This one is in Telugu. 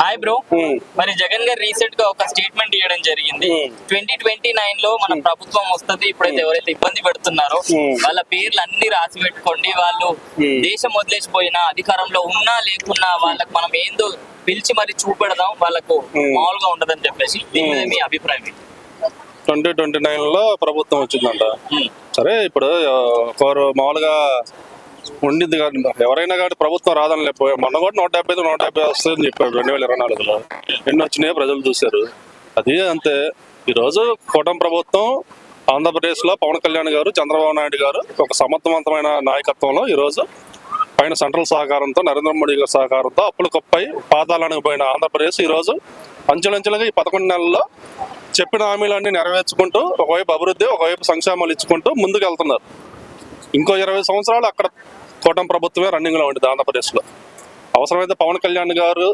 హాయ్ బ్రో ఉమ్. మరి జగన్ గారు రీసెంట్గా ఒక స్టేట్మెంట్ ఇవ్వడం జరిగింది Hmm. ట్వంటీ ట్వంటీ నైన్లో మన ప్రభుత్వం వస్తది ఇప్పుడైతే ఎవరైతే ఇబ్బంది పెడుతున్నారో Hmm. వాళ్ళ పేర్లు అన్ని రాసి పెట్టుకోండి వాళ్ళు Hmm. దేశం వదిలేసిపోయినా అధికారంలో ఉన్నా లేకున్నా వాళ్ళకి మనం ఏందో పిలిచి మరి చూపెడదాం వాళ్ళకు Hmm. మామూలుగా ఉండదని చెప్పేసి దీని మీద మీ అభిప్రాయం ఏంటి? ట్వంటీ ట్వంటీ నైన్లో ప్రభుత్వం వచ్చిందంట Hmm. సరే ఇప్పుడు మామూలుగా ఉండింది కానీ ఎవరైనా కానీ ప్రభుత్వం రాదని లేకపోయా? మొన్న కూడా నూట డెబ్బై నూట డెబ్బై వస్తుందని చెప్పారు రెండు వేల ఇరవై నాలుగులో. ఎన్ని వచ్చినాయో ప్రజలు చూశారు. అది అంతే. ఈరోజు కూటమి ప్రభుత్వం ఆంధ్రప్రదేశ్లో పవన్ కళ్యాణ్ గారు చంద్రబాబు నాయుడు గారు ఒక సమర్థవంతమైన నాయకత్వంలో ఈరోజు పైన సెంట్రల్ సహకారంతో నరేంద్ర మోడీ గారి సహకారంతో అప్పులు కుప్పై పాతాళానికి పోయిన ఆంధ్రప్రదేశ్ ఈరోజు అంచెలంచెలుగా ఈ పదకొండు నెలల్లో చెప్పిన హామీలన్నీ నెరవేర్చుకుంటూ ఒకవైపు అభివృద్ధి ఒకవైపు సంక్షేమాలు ఇచ్చుకుంటూ ముందుకు వెళ్తున్నారు ఇంకో ఇరవై సంవత్సరాలు అక్కడ కూటమి ప్రభుత్వమే రన్నింగ్లో ఉంటుంది ఆంధ్రప్రదేశ్లో. అవసరమైతే పవన్ కళ్యాణ్ గారు